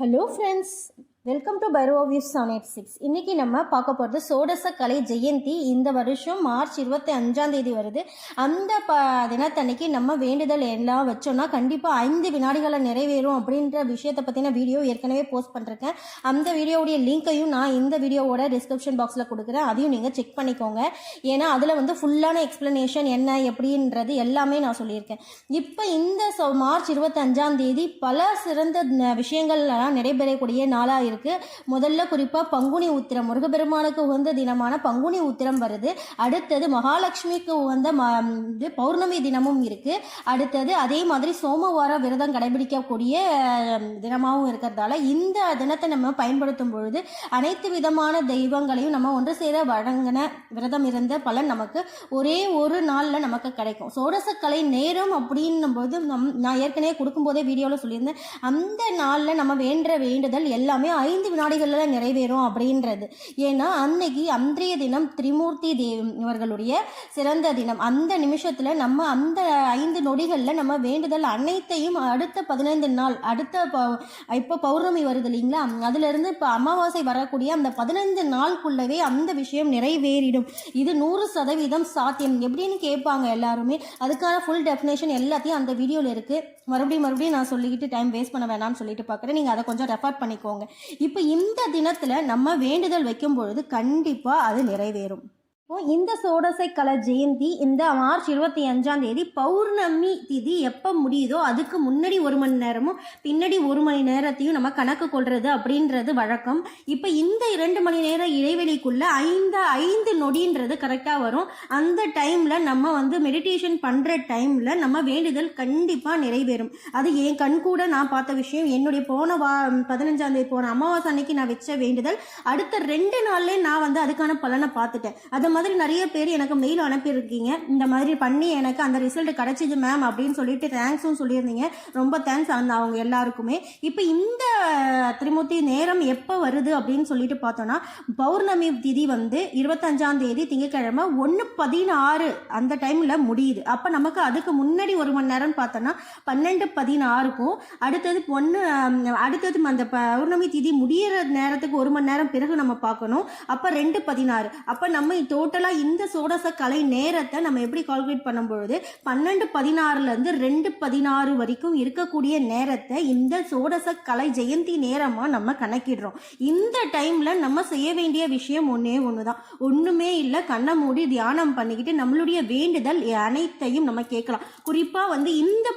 Hello friends welcome to பைரோவியூஸ் seven eight six இன்றைக்கி நம்ம பார்க்க போகிறது சோடச கலை ஜெயந்தி. இந்த வருஷம் மார்ச் இருபத்தி அஞ்சாம் தேதி வருது. அந்த ப தினத்தன்னைக்கு நம்ம வேண்டுதல் எல்லாம் வச்சோம்னா கண்டிப்பாக ஐந்து வினாடிகளை நிறைவேறும் அப்படின்ற விஷயத்தை பற்றின வீடியோ ஏற்கனவே போஸ்ட் பண்ணிருக்கேன். அந்த வீடியோவுடைய லிங்க்கையும் நான் இந்த வீடியோவோட டிஸ்கிரிப்ஷன் பாக்ஸில் கொடுக்குறேன். அதையும் நீங்கள் செக் பண்ணிக்கோங்க. ஏன்னா அதில் வந்து ஃபுல்லான எக்ஸ்ப்ளனேஷன் என்ன எப்படின்றது எல்லாமே நான் சொல்லியிருக்கேன். இப்போ இந்த மார்ச் இருபத்தஞ்சாம் தேதி பல சிறந்த விஷயங்கள்லாம் நடைபெறக்கூடிய நாளாக இருக்குது முதல்ல குறிப்பாக பங்குனி உத்திரம். முருகப்பெருமானுக்கு உகந்த தினமான பங்குனி உத்திரம் வருது. அடுத்தது மகாலட்சுமிக்கு உகந்த ம இது பௌர்ணமி தினமும் இருக்குது அடுத்தது அதே மாதிரி சோமவார விரதம் கடைபிடிக்கக்கூடிய தினமாகவும் இருக்கிறதால இந்த தினத்தை நம்ம பயன்படுத்தும் பொழுது அனைத்து விதமான தெய்வங்களையும் நம்ம ஒன்று சேர வழங்கின விரதம் இருந்த பலன் நமக்கு ஒரே ஒரு நாளில் நமக்கு கிடைக்கும். சோடசக்கலை நேரம் அப்படின்னும் போது நம் நான் ஏற்கனவே கொடுக்கும்போதே வீடியோவில் சொல்லியிருந்தேன். அந்த நாளில் நம்ம வேண்ட வேண்டுதல் எல்லாமே ஐந்து வினாடிகளில் நிறைவேறும் அப்படின்றது. ஏன்னா அன்னைக்கு அன்றைய தினம் திரிமூர்த்தி தேவ் இவர்களுடைய சிறந்த தினம். அந்த நிமிஷத்தில் நம்ம அந்த ஐந்து நொடிகளில் நம்ம வேண்டுதல் அனைத்தையும் அடுத்த பதினைந்து நாள் அடுத்த இப்போ பௌர்ணமி வருது இல்லைங்களா? அதுலேருந்து இப்போ அமாவாசை வரக்கூடிய அந்த பதினைந்து நாளுக்குள்ளவே அந்த விஷயம் நிறைவேறிடும். இது நூறு சதவீதம் சாத்தியம். எப்படின்னு கேட்பாங்க எல்லாருமே. அதுக்கான ஃபுல் டெஃபினேஷன் எல்லாத்தையும் அந்த வீடியோவில் இருக்குது மறுபடியும் மறுபடியும் நான் சொல்லிக்கிட்டு டைம் வேஸ்ட் பண்ண வேணாம்னு சொல்லிட்டு பார்க்குறேன் நீங்கள் அதை கொஞ்சம் ரெஃபர் பண்ணிக்கோங்க. இப்போ இந்த தினத்தில் நம்ம வேண்டுதல் வைக்கும் பொழுது கண்டிப்பாக அது நிறைவேறும். இந்த சோடசை கலை ஜெயந்தி இந்த மார்ச் இருபத்தி அஞ்சாம் தேதி பௌர்ணமி திதி எப்போ முடியுதோ அதுக்கு முன்னாடி ஒரு மணி நேரமும் பின்னாடி ஒரு மணி நேரத்தையும் நம்ம கணக்கு கொள்றது அப்படின்றது வழக்கம். இப்போ இந்த இரண்டு மணி நேர இடைவெளிக்குள்ள ஐந்து ஐந்து நொடின்றது கரெக்டாக வரும். அந்த டைமில் நம்ம வந்து மெடிடேஷன் பண்ணுற டைமில் நம்ம வேண்டுதல் கண்டிப்பாக நிறைவேறும். அது என் கண் கூட நான் பார்த்த விஷயம். என்னுடைய போன வா பதினஞ்சாம் தேதி போன அமாவாசை அன்னைக்கு நான் வச்ச வேண்டுதல். அடுத்த ரெண்டு நாள்லேயே நான் வந்து அதுக்கான பலனை பார்த்துட்டேன். அதை மாதிரி நிறைய பேர் எனக்கு மெயில் அனுப்பியிருக்கீங்க. இந்த மாதிரி பண்ணி எனக்கு அந்த ரிசல்ட் கிடைச்சிது மேம் அப்படின்னு சொல்லிட்டு தேங்க்ஸும் சொல்லியிருந்தீங்க. ரொம்ப தேங்க்ஸ் அந்த அவங்க எல்லாருக்குமே. இப்போ இந்த திருமூர்த்தி நேரம் எப்போ வருது அப்படின்னு சொல்லிட்டு பார்த்தோன்னா பௌர்ணமி திதி வந்து இருபத்தஞ்சாம் தேதி திங்கக்கிழமை ஒன்று பதினாறு அந்த டைமில் முடியுது. அப்போ நமக்கு அதுக்கு முன்னாடி ஒரு மணி நேரம்னு பார்த்தோன்னா பன்னெண்டு பதினாறுக்கும் அடுத்தது ஒன்று அடுத்தது அந்த பௌர்ணமி திதி முடியிற நேரத்துக்கு ஒரு மணி நேரம் பிறகு நம்ம பார்க்கணும். அப்போ ரெண்டு பதினாறு. அப்போ நம்ம டோட்டலாக இந்த சோடச கலை நேரத்தை நம்ம எப்படி கால்குலேட் பண்ணும்பொழுது பன்னெண்டு பதினாறுலேருந்து ரெண்டு பதினாறு வரைக்கும் இருக்கக்கூடிய நேரத்தை இந்த சோடச கலை ஜெயந்தி நேரமாக நம்ம கணக்கிடுறோம். இந்த டைமில் நம்ம செய்ய வேண்டிய விஷயம் ஒன்றே ஒன்று தான் ஒன்றுமே இல்லை கண்ணை மூடி தியானம் பண்ணிக்கிட்டு நம்மளுடைய வேண்டுதல் அனைத்தையும் நம்ம கேட்கலாம். குறிப்பாக வந்து இந்த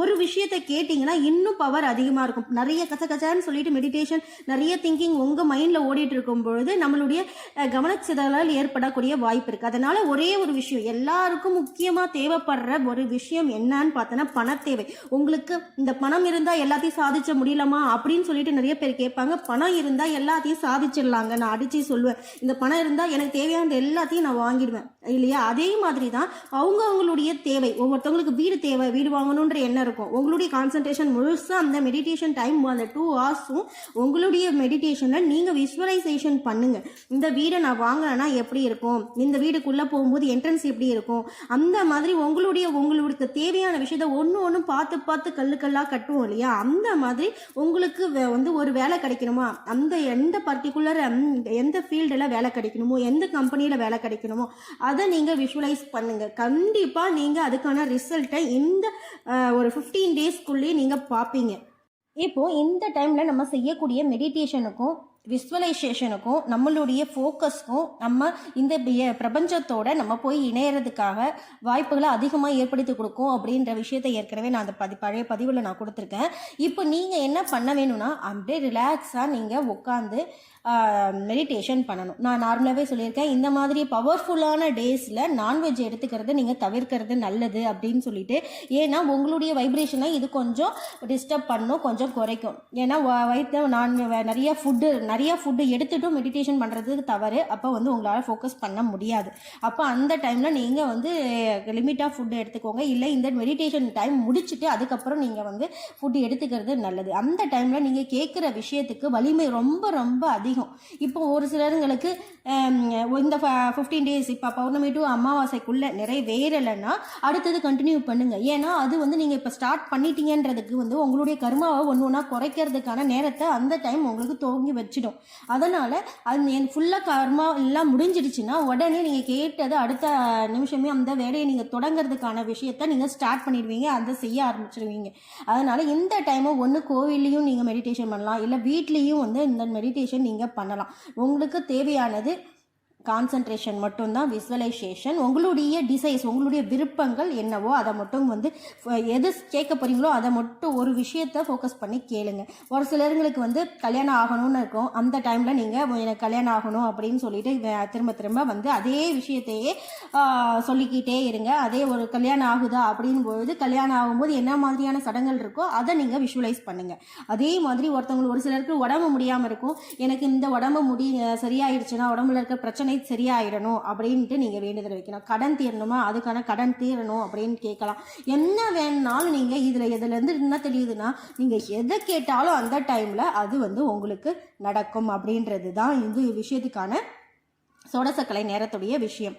ஒரு விஷயத்தை கேட்டிங்கன்னா இன்னும் பவர் அதிகமாக இருக்கும். நிறைய கசகசன்னு சொல்லிட்டு மெடிடேஷன் நிறைய திங்கிங் உங்கள் மைண்டில் ஓடிட்டு இருக்கும் பொழுது நம்மளுடைய கவனச்சிதலால் ஏற்படக்கூடிய வாய்ப்பு இருக்குது அதனால் ஒரே ஒரு விஷயம் எல்லாருக்கும் முக்கியமாக தேவைப்படுற ஒரு விஷயம் என்னன்னு பார்த்தோன்னா பணத்தேவை. உங்களுக்கு இந்த பணம் இருந்தால் எல்லாத்தையும் சாதிச்ச முடியலமா அப்படின்னு சொல்லிட்டு நிறைய பேர் கேட்பாங்க. பணம் இருந்தால் எல்லாத்தையும் சாதிச்சிடலாங்க. நான் அடிச்சு சொல்லுவேன். இந்த பணம் இருந்தால் எனக்கு தேவையானது எல்லாத்தையும் நான் வாங்கிடுவேன். இல்லையா? அதே மாதிரி தான் அவங்கவுங்களுடைய தேவை. ஒவ்வொருத்தவங்களுக்கு வீடு தேவை வீடு வாங்கணுன்ற எண்ணம் இருக்கும். உங்களுடைய கான்சன்ட்ரேஷன் முழுசாக அந்த மெடிடேஷன் டைம் அந்த டூ ஹவர்ஸும் உங்களுடைய மெடிடேஷனில் நீங்கள் விஸ்வலைசேஷன் பண்ணுங்கள் இந்த வீடை நான் வாங்கினேன்னா எப்படி இருக்கும்? இந்த வீடுக்குள்ளே போகும்போது என்ட்ரன்ஸ் எப்படி இருக்கும்? அந்த மாதிரி உங்களுடைய உங்களுக்கு தேவையான விஷயத்த ஒன்று ஒன்று பார்த்து பார்த்து கல்லு கல்லாக கட்டுவோம் இல்லையா? அந்த மாதிரி உங்களுக்கு வே- வந்து ஒரு வேலை கிடைக்கணுமா? அந்த எந்த பர்டிகுலர் எந்த ஃபீல்டில் வேலை கிடைக்கணுமோ எந்த கம்பெனியில் வேலை கிடைக்கணுமோ அதை நீங்கள் விஷுவலைஸ் பண்ணுங்கள் கண்டிப்பாக நீங்கள் அதுக்கான ரிசல்ட்டை இந்த ஒரு ஃபிஃப்டீன் டேஸ்க்குள்ளேயே நீங்கள் பார்ப்பீங்க. இப்போது இந்த டைமில் நம்ம செய்யக்கூடிய மெடிடேஷனுக்கும் விஸ்வலைசேஷனுக்கும் நம்மளுடைய ஃபோக்கஸ்க்கும் நம்ம இந்த பிரபஞ்சத்தோட நம்ம போய் இணையறதுக்காக வாய்ப்புகளை அதிகமாக ஏற்படுத்தி கொடுக்கும் அப்படின்ற விஷயத்தை ஏற்கனவே நான் அந்த பதி பழைய பதிவில் நான் கொடுத்துருக்கேன். இப்போ நீங்கள் என்ன பண்ண வேணும்னா அப்படியே ரிலாக்ஸாக நீங்கள் உட்காந்து மெடிடேஷன் பண்ணணும். நான் நார்மலாகவே சொல்லியிருக்கேன். இந்த மாதிரி பவர்ஃபுல்லான டேஸில் நான்வெஜ் எடுத்துக்கிறது நீங்கள் தவிர்க்கிறது நல்லது அப்படின்னு சொல்லிட்டு ஏன்னா உங்களுடைய வைப்ரேஷனை இது கொஞ்சம் டிஸ்டர்ப் பண்ணும் கொஞ்சம் குறைக்கும். ஏன்னா வ- வயிற்று நான் நிறைய ஃபுட்டு நிறைய ஃபுட்டு எடுத்துகிட்டும் மெடிடேஷன் பண்ணுறதுக்கு தவறு. அப்போ வந்து உங்களால் ஃபோக்கஸ் பண்ண முடியாது. அப்போ அந்த டைமில் நீங்கள் வந்து லிமிட்டாக ஃபுட்டு எடுத்துக்கோங்க. இல்லை இந்த மெடிடேஷன் டைம் முடிச்சுட்டு அதுக்கப்புறம் நீங்கள் வந்து ஃபுட்டு எடுத்துக்கிறது நல்லது. அந்த டைமில் நீங்கள் கேட்குற விஷயத்துக்கு வலிமை ரொம்ப ரொம்ப அதிகம். இப்போ ஒரு சிலருங்களுக்கு இந்த ஃபிஃப்டீன் டேஸ் இப்போ பௌர்ணமி டு அமாவாசைக்குள்ளே நிறைவேறலைன்னா அடுத்தது கண்டினியூ பண்ணுங்கள் ஏன்னா அது வந்து நீங்கள் இப்போ ஸ்டார்ட் பண்ணிட்டீங்கன்றதுக்கு வந்து உங்களுடைய கர்மாவை ஒன்று ஒன்றா குறைக்கிறதுக்கான நேரத்தை அந்த டைம் உங்களுக்கு துவங்கி வச்சிடும். அதனால் அது என் ஃபுல்லாக கர்மா எல்லாம் முடிஞ்சிடுச்சுன்னா உடனே நீங்கள் கேட்டது அடுத்த நிமிஷமே அந்த வேலையை நீங்கள் தொடங்குறதுக்கான விஷயத்த நீங்கள் ஸ்டார்ட் பண்ணிடுவீங்க அதை செய்ய ஆரம்பிச்சிடுவீங்க அதனால் இந்த டைமும் ஒன்று கோவில்லையும் நீங்கள் மெடிடேஷன் பண்ணலாம். இல்லை வீட்லேயும் வந்து இந்த மெடிடேஷன் நீங்கள் பண்ணலாம். உங்களுக்கு தேவையானது கான்சன்ட்ரேஷன் மட்டும்தான் விஸ்வலைசேஷன் உங்களுடைய டிசைஸ் உங்களுடைய விருப்பங்கள் என்னவோ அதை மட்டும் வந்து எது கேட்க போகிறீங்களோ அதை மட்டும் ஒரு விஷயத்த ஃபோக்கஸ் பண்ணி கேளுங்க. ஒரு சிலருங்களுக்கு வந்து கல்யாணம் ஆகணும்னு இருக்கும். அந்த டைமில் நீங்கள் எனக்கு கல்யாணம் ஆகணும் அப்படின்னு சொல்லிட்டு திரும்ப திரும்ப வந்து அதே விஷயத்தையே சொல்லிக்கிட்டே இருங்க. அதே ஒரு கல்யாணம் ஆகுதா அப்படின்பொழுது கல்யாணம் ஆகும்போது என்ன மாதிரியான சடங்குகள் இருக்கோ அதை நீங்கள் விஷுவலைஸ் பண்ணுங்கள் அதே மாதிரி ஒருத்தவங்களுக்கு ஒரு சிலருக்கு உடம்பு முடியாமல் இருக்கும். எனக்கு இந்த உடம்பு முடி சரியாயிடுச்சுன்னா உடம்புல இருக்க பிரச்சனை சரியாயிடணும் அப்படின்ட்டு நீங்கள் வேண்டுதல் வைக்கணும். கடன் தீரணுமா? அதுக்கான கடன் தீரணும் அப்படின்னு கேட்கலாம். என்ன வேணுனாலும் நீங்கள் இதில் இதுலேருந்து என்ன தெரியுதுன்னா நீங்கள் எதை கேட்டாலும் அந்த டைமில் அது வந்து உங்களுக்கு நடக்கும் அப்படின்றது தான் இந்த விஷயத்துக்கான சோடசக்கலை நேரத்துடைய விஷயம்.